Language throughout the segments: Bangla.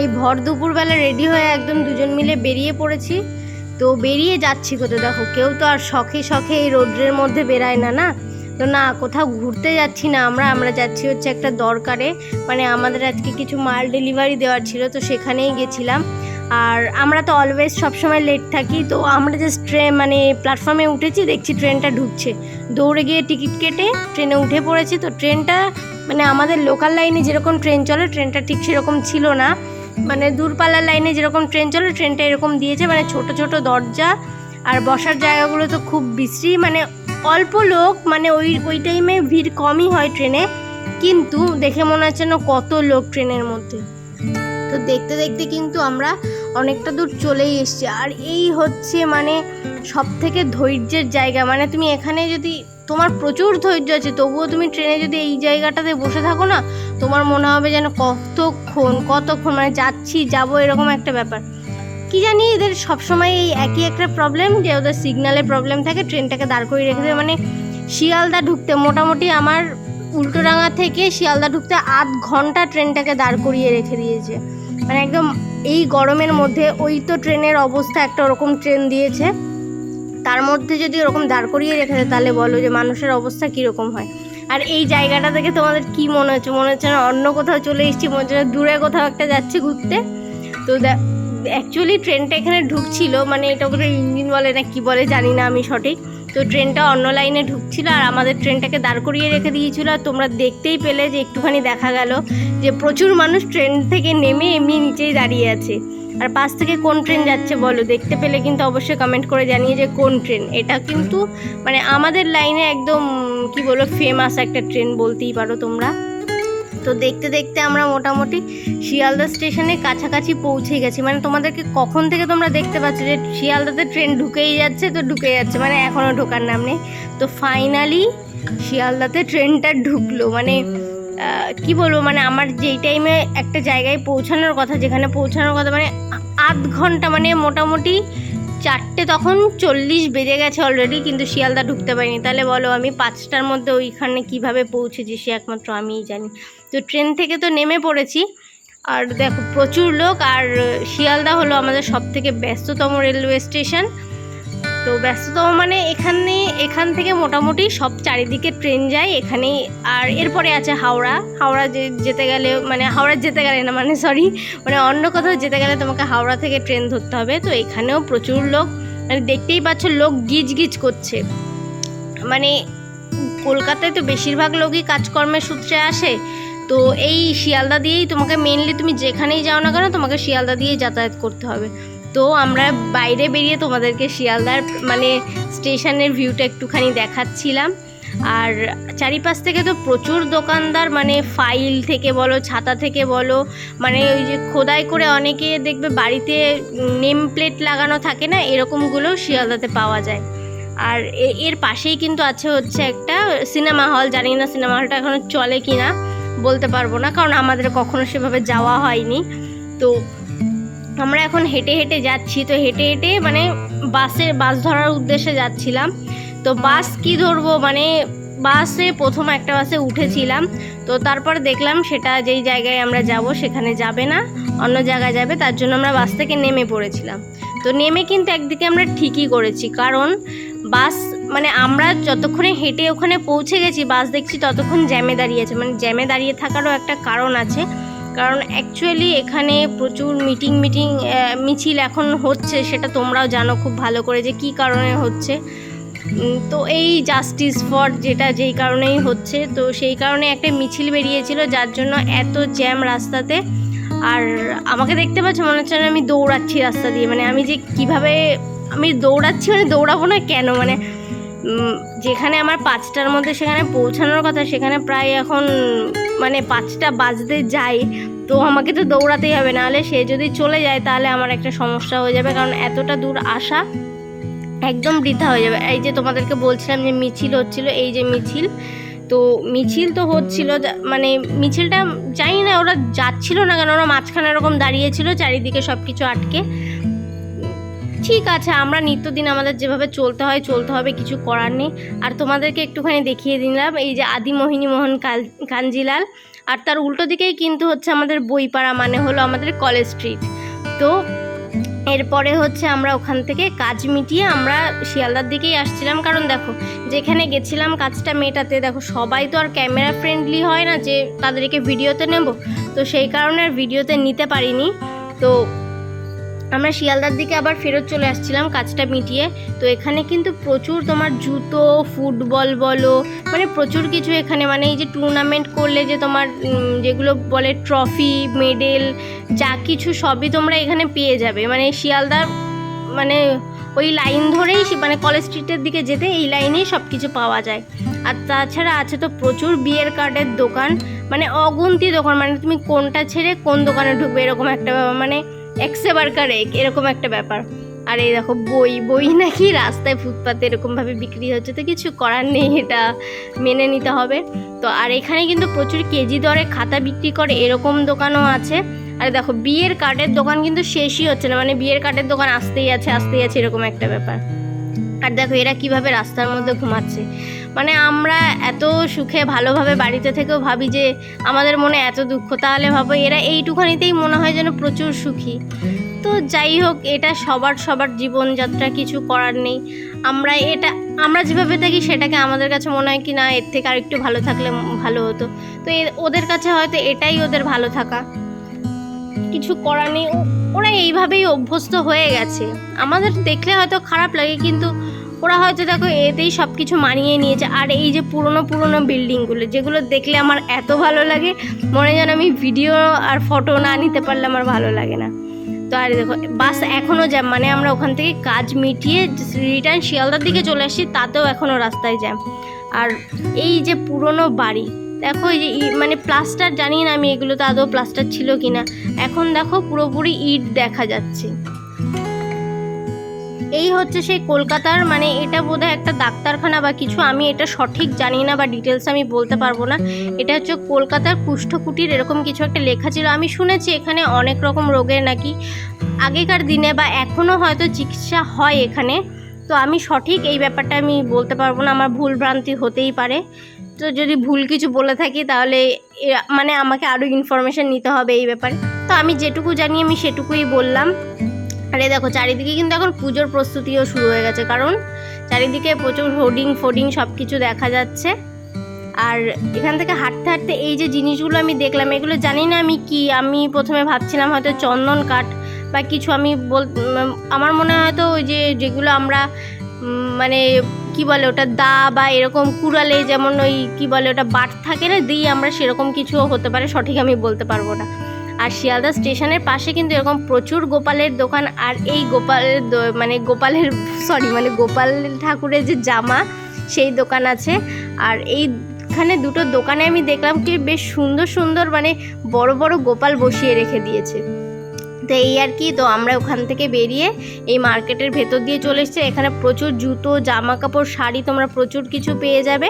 এই ভর দুপুরবেলা রেডি হয়ে একদম দুজন মিলে বেরিয়ে পড়েছি। তো বেরিয়ে যাচ্ছি কোথাও দেখো, কেউ তো আর শখে শখে এই রোদ্রের মধ্যে বেরায় না না? তো না, কোথাও ঘুরতে যাচ্ছি না আমরা আমরা যাচ্ছি হচ্ছে একটা দরকারে। মানে আমাদের আজকে কিছু মাল ডেলিভারি দেওয়ার ছিল, তো সেখানেই গেছিলাম। আর আমরা তো অলওয়েজ সবসময় লেট থাকি, তো আমরা জাস্ট ট্রেন মানে প্ল্যাটফর্মে উঠেছি, দেখছি ট্রেনটা ঢুকছে। দৌড়ে গিয়ে টিকিট কেটে ট্রেনে উঠে পড়েছি, তো ট্রেনটা মানে আমাদের লোকাল লাইনে যেরকম ট্রেন চলে ট্রেনটা ঠিক সেরকম ছিল না। মানে দূরপাল্লার লাইনে যেরকম ট্রেন চলে, ট্রেনটা এরকম দিয়েছে মানে ছোট ছোট দরজা আর বসার জায়গাগুলো তো খুব বিশ্রী মানে অল্প লোক মানে ওই ওই টাইমে ভিড় কমই হয় ট্রেনে, কিন্তু দেখে মনে হচ্ছে না কত লোক ট্রেনের মধ্যে। তো দেখতে দেখতে কিন্তু আমরা অনেকটা দূর চলেই এসছি। আর এই হচ্ছে মানে সব থেকে ধৈর্যের জায়গা মানে তুমি এখানে যদি, তোমার প্রচুর ধৈর্য আছে, তবুও তুমি ট্রেনে যদি এই জায়গাটাতে বসে থাকো না তোমার মনে হবে যেন কতক্ষণ কতক্ষণ? মানে যাচ্ছি, যাব এরকম একটা ব্যাপার। কি জানি এদের সবসময় এই একই একটা প্রবলেম যে ওদের সিগনালে প্রবলেম থাকে ট্রেনটাকে দাঁড় করিয়ে রেখে দেবে। মানে শিয়ালদা ঢুকতে, মোটামুটি আমার উল্টোডাঙা থেকে শিয়ালদা ঢুকতে আধ ঘণ্টা ট্রেনটাকে দাঁড় করিয়ে রেখে দিয়েছে। মানে একদম এই গরমের মধ্যে ওই তো ট্রেনের অবস্থা, একটা ওরকম ট্রেন দিয়েছে। তার মধ্যে যদি ওরকম দাঁড় করিয়ে রেখে দেয়, তাহলে বলো যে মানুষের অবস্থা কীরকম হয়? আর এই জায়গাটা থেকে তোমাদের কি মনে হচ্ছে? মনে হচ্ছে না অন্য কোথাও চলে এসেছি, মনে হচ্ছে দূরে কোথাও একটা যাচ্ছে ঘুরতে? তো অ্যাকচুয়ালি ট্রেনটা এখানে ঢুকছিল মানে এটা ওদের ইঞ্জিন বলে না কি বলে জানি না আমি সঠিক। তো ট্রেনটা অন্য লাইনে ঢুকছিল আর আমাদের ট্রেনটাকে দাঁড় করিয়ে রেখে দিয়েছিল। আর তোমরা দেখতেই পেলে যে একটুখানি দেখা গেল যে প্রচুর মানুষ ট্রেন থেকে নেমে এমনি নিচেই দাঁড়িয়ে আছে। আর পাশ থেকে কোন ট্রেন যাচ্ছে বলো? দেখতে পেলে কিন্তু অবশ্যই কমেন্ট করে জানিয়ে যে কোন ট্রেন। এটা কিন্তু মানে আমাদের লাইনে একদম, কি বলব ফেমাস একটা ট্রেন বলতেই পারো তোমরা। তো দেখতে দেখতে আমরা মোটামুটি শিয়ালদা স্টেশনে কাছাকাছি পৌঁছে গেছি। মানে তোমাদেরকে কখন থেকে তোমরা দেখতে পাচ্ছ যে শিয়ালদাতে ট্রেন ঢুকেই যাচ্ছে তো ঢুকে যাচ্ছে মানে এখনও ঢোকার নাম নেই। তো ফাইনালি শিয়ালদাতে ট্রেনটা ঢুকলো। মানে কি বলব মানে আমার যেই টাইমে একটা জায়গায় পৌঁছানোর কথা, যেখানে পৌঁছানোর কথা মানে আধ ঘণ্টা মানে মোটামুটি চারটে তখন চল্লিশ বেজে গেছে অলরেডি কিন্তু শিয়ালদা ঢুকতে পারিনি। তাহলে বলো, আমি পাঁচটার মধ্যে ওইখানে কীভাবে পৌঁছেছি সে একমাত্র আমিই জানি। তো ট্রেন থেকে তো নেমে পড়েছি, আর দেখো প্রচুর লোক, আর শিয়ালদা হলো আমাদের সব থেকে ব্যস্ততম রেলওয়ে স্টেশন তো ব্যস্ততম মানে এখানে, এখান থেকে মোটামুটি সব চারিদিকে ট্রেন যায় এখানেই। আর এরপরে আছে হাওড়া। হাওড়া যেতে গেলে মানে হাওড়া যেতে গেলে না মানে সরি মানে অন্য কোথাও যেতে গেলে তোমাকে হাওড়া থেকে ট্রেন ধরতে হবে। তো এখানেও প্রচুর লোক মানে দেখতেই পাচ্ছ লোক গিজ গিজ করছে। মানে কলকাতায় তো বেশিরভাগ লোকই কাজকর্মের সূত্রে আসে। তো এই শিয়ালদা দিয়েই তোমাকে মেনলি তুমি যেখানেই যাও না কেন, তোমাকে শিয়ালদা দিয়েই যাতায়াত করতে হবে। তো আমরা বাইরে বেরিয়ে তোমাদেরকে শিয়ালদার মানে স্টেশনের ভিউটা একটুখানি দেখাচ্ছিলাম। আর চারিপাশ থেকে তো প্রচুর দোকানদার মানে ফাইল থেকে বলো, ছাতা থেকে বলো মানে ওই যে খোদাই করে অনেকে দেখবে বাড়িতে নেম প্লেট লাগানো থাকে না, এরকমগুলো শিয়ালদাতে পাওয়া যায়। আর এর পাশেই কিন্তু আছে হচ্ছে একটা সিনেমা হল, জানি না সিনেমা হলটা এখনও চলে কি না বলতে পারব না, কারণ আমাদের কখনো সেভাবে যাওয়া হয়নি। তো আমরা এখন হেঁটে হেঁটে যাচ্ছি, তো হেঁটে হেঁটে মানে বাসে, বাস ধরার উদ্দেশ্যে যাচ্ছিলাম। তো বাস কি ধরবো? মানে বাসে প্রথম একটা বাসে উঠেছিলাম, তো তারপর দেখলাম সেটা যেই জায়গায় আমরা যাব সেখানে যাবে না, অন্য জায়গায় যাবে, তার জন্য আমরা বাস থেকে নেমে পড়েছিলাম। তো নেমে কিন্তু একদিকে আমরা ঠিকই করেছি, কারণ বাস মানে আমরা যতক্ষণে হেঁটে ওখানে পৌঁছে গেছি, বাস দেখছি ততক্ষণ জ্যামে দাঁড়িয়ে আছে। মানে জ্যামে দাঁড়িয়ে থাকারও একটা কারণ আছে কারণ অ্যাকচুয়ালি এখানে প্রচুর মিটিং মিটিং মিছিল এখন হচ্ছে, সেটা তোমরাও জানো খুব ভালো করে যে কী কারণে হচ্ছে। তো এই জাস্টিস ফর যেটা, যেই কারণেই হচ্ছে, তো সেই কারণে একটা মিছিল বেরিয়েছিল, যার জন্য এত জ্যাম রাস্তাতে। আর আমাকে দেখতে পাচ্ছ, মনে হচ্ছে আমি দৌড়াচ্ছি রাস্তা দিয়ে মানে আমি যে কীভাবে আমি দৌড়াচ্ছি মানে দৌড়াবো না কেন? মানে যেখানে আমার পাঁচটার মধ্যে সেখানে পৌঁছানোর কথা, সেখানে প্রায় এখন মানে পাঁচটা বাজতে যায়, তো আমাকে তো দৌড়াতেই হবে, নাহলে সে যদি চলে যায় তাহলে আমার একটা সমস্যা হয়ে যাবে, কারণ এতটা দূর আসা একদম বৃথা হয়ে যাবে। এই যে তোমাদেরকে বলছিলাম যে মিছিল হচ্ছিল, এই যে মিছিল, তো মিছিল তো হচ্ছিল মানে মিছিলটা, জানি না ওরা যাচ্ছিল না কেন, ওরা মাঝখানে এরকম দাঁড়িয়েছিল চারিদিকে সব কিছু আটকে। ঠিক আছে, আমরা নিত্যদিন আমাদের যেভাবে চলতে হয়, চলতে হবে, কিছু করার নেই। আর তোমাদেরকে একটুখানি দেখিয়ে দিলাম, এই যে আদি মোহিনী মোহন কাঞ্জিলাল। আর তার উল্টো দিকেই কিন্তু হচ্ছে আমাদের বইপাড়া মানে হলো আমাদের কলেজ স্ট্রিট। তো এরপরে হচ্ছে আমরা ওখান থেকে কাজ মিটিয়ে আমরা শিয়ালদার দিকেই আসছিলাম। কারণ দেখো, যেখানে গেছিলাম কাজটা মেটাতে, দেখো সবাই তো আর ক্যামেরা ফ্রেন্ডলি হয় না যে তাদেরকে ভিডিওতে নেব। তো সেই কারণে আর ভিডিওতে নিতে পারিনি। তো আমরা শিয়ালদার দিকে আবার ফেরত চলে আসছিলাম কাজটা মিটিয়ে। তো এখানে কিন্তু প্রচুর তোমার জুতো, ফুটবল বলো মানে প্রচুর কিছু এখানে। মানে এই যে টুর্নামেন্ট করলে যে তোমার যেগুলো বলে ট্রফি মেডেল যা কিছু সবই তোমরা এখানে পেয়ে যাবে। মানে শিয়ালদার মানে ওই লাইন ধরেই মানে কলেজ স্ট্রিটের দিকে যেতে এই লাইনেই সব কিছু পাওয়া যায়। আর তাছাড়া আছে তো প্রচুর বিয়ের কার্ডের দোকান। মানে অগুন্তি দোকান। মানে তুমি কোনটা ছেড়ে কোন দোকানে ঢুকবে এরকম একটা ব্যাপার। মানে একসেবার এক এরকম একটা ব্যাপার। আর এই দেখো, বই বই নাকি রাস্তায় ফুটপাতে এরকমভাবে বিক্রি হচ্ছে, তো কিছু করার নেই, এটা মেনে নিতে হবে। তো আর এখানে কিন্তু প্রচুর কেজি দরে খাতা বিক্রি করে, এরকম দোকানও আছে। আর দেখো, বিয়ের কার্ডের দোকান কিন্তু শেষই হচ্ছে না মানে বিয়ের কার্ডের দোকান আসতেই আছে আসতেই আছে, এরকম একটা ব্যাপার। আর দেখো এরা কীভাবে রাস্তার মধ্যে ঘুমাচ্ছে? মানে আমরা এত সুখে ভালোভাবে বাড়িতে থেকেও ভাবি যে আমাদের মনে এত দুঃখ। তাহলে ভাবো এরা এইটুখানিতেই মনে হয় যেন প্রচুর সুখী। তো যাই হোক, এটা সবার সবার জীবনযাত্রা, কিছু করার নেই। আমরা এটা, আমরা যেভাবে থাকি সেটাকে আমাদের কাছে মনে হয় কি না, এর থেকে আর একটু ভালো থাকলে ভালো হতো। তো ওদের কাছে হয়তো এটাই ওদের ভালো থাকা। কিছু করার নেই। ওরা এইভাবেই অভ্যস্ত হয়ে গেছে। আমাদের দেখলে হয়তো খারাপ লাগে, কিন্তু ওরা হয়তো দেখো এতেই সব কিছু মানিয়ে নিয়েছে। আর এই যে পুরনো পুরনো বিল্ডিংগুলো, যেগুলো দেখলে আমার এত ভালো লাগে, মনে যেন আমি ভিডিও আর ফটো না নিতে পারলে আমার ভালো লাগে না। তো আর দেখো, বাস এখনও জ্যাম মানে আমরা ওখান থেকে কাজ মিটিয়ে রিটার্ন শিয়ালদার দিকে চলে আসছি, তাতেও এখনও রাস্তায় জ্যাম। আর এই যে পুরনো বাড়ি দেখো এই যে মানে প্লাস্টার জানি না আমি এগুলো তো আদৌ প্লাস্টার ছিল কি না এখন দেখো পুরোপুরি ইট দেখা যাচ্ছে। এই হচ্ছে সেই কলকাতার মানে এটা বোধহয় একটা ডাক্তারখানা বা কিছু, আমি এটা সঠিক জানি না বা ডিটেলস আমি বলতে পারব না। এটা হচ্ছে কলকাতার কুষ্ঠকুটির এরকম কিছু একটা লেখা ছিল। আমি শুনেছি এখানে অনেক রকম রোগের নাকি, আগেকার দিনে বা এখনও হয়তো চিকিৎসা হয় এখানে। তো আমি সঠিক এই ব্যাপারটা আমি বলতে পারব না, আমার ভুল ভ্রান্তি হতেই পারে। তো যদি ভুল কিছু বলে থাকি, তাহলে মানে আমাকে আরও ইনফরমেশান নিতে হবে এই ব্যাপারে। তো আমি যেটুকু জানি, আমি সেটুকুই বললাম। আরে দেখো, চারিদিকে কিন্তু এখন পুজোর প্রস্তুতিও শুরু হয়ে গেছে। কারণ চারিদিকে প্রচুর হোর্ডিং, ফোর্ডিং সব কিছু দেখা যাচ্ছে। আর এখান থেকে হাঁটতে হাঁটতে এই যে জিনিসগুলো আমি দেখলাম, এগুলো জানি না আমি কি। আমি প্রথমে ভাবছিলাম হয়তো চন্দন কাঠ বা কিছু আমি বল আমার মনে হয় হয়তো ওই যে যেগুলো আমরা মানে কি বলে ওটা দা বা এরকম কুড়ালে যেমন ওই কি বলে ওটা বাট থাকে না, দিই আমরা সেরকম কিছুও হতে পারে, সঠিক আমি বলতে পারব না। আর শিয়ালদা স্টেশনের পাশে কিন্তু এরকম প্রচুর গোপালের দোকান, আর এই গোপালের মানে গোপালের সরি মানে গোপাল ঠাকুরের যে জামা, সেই দোকান আছে। আর এইখানে দুটো দোকানে আমি দেখলাম কি বেশ সুন্দর সুন্দর মানে বড় বড় গোপাল বসিয়ে রেখে দিয়েছে। তো এই আর কি। তো আমরা ওখান থেকে বেরিয়ে এই মার্কেটের ভেতর দিয়ে চলে এসেছে। এখানে প্রচুর জুতো জামা কাপড় শাড়ি তোমরা প্রচুর কিছু পেয়ে যাবে।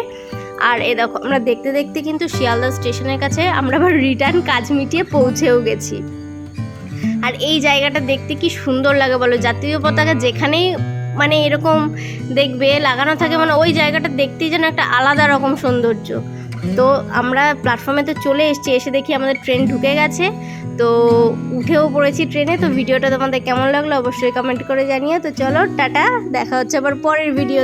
আর এ দেখো, আমরা দেখতে দেখতে কিন্তু শিয়ালদা স্টেশনের কাছে আমরা আবার রিটার্ন কাজ মিটিয়ে পৌঁছেও গেছি। আর এই জায়গাটা দেখতে কি সুন্দর লাগে বলো? জাতীয় পতাকা যেখানেই মানে এরকম দেখবে, লাগানো থাকে মানে ওই জায়গাটা দেখতেই যেন একটা আলাদা রকম সৌন্দর্য। তো আমরা প্ল্যাটফর্মে তো চলে এসেছি, এসে দেখি আমাদের ট্রেন ঢুকে গেছে। তো উঠেও পড়েছি ট্রেনে তো ভিডিওটা তোমাদের কেমন লাগল অবশ্যই কমেন্ট করে জানিও। তো চলো, টাটা, দেখা হচ্ছে আবার পরের ভিডিও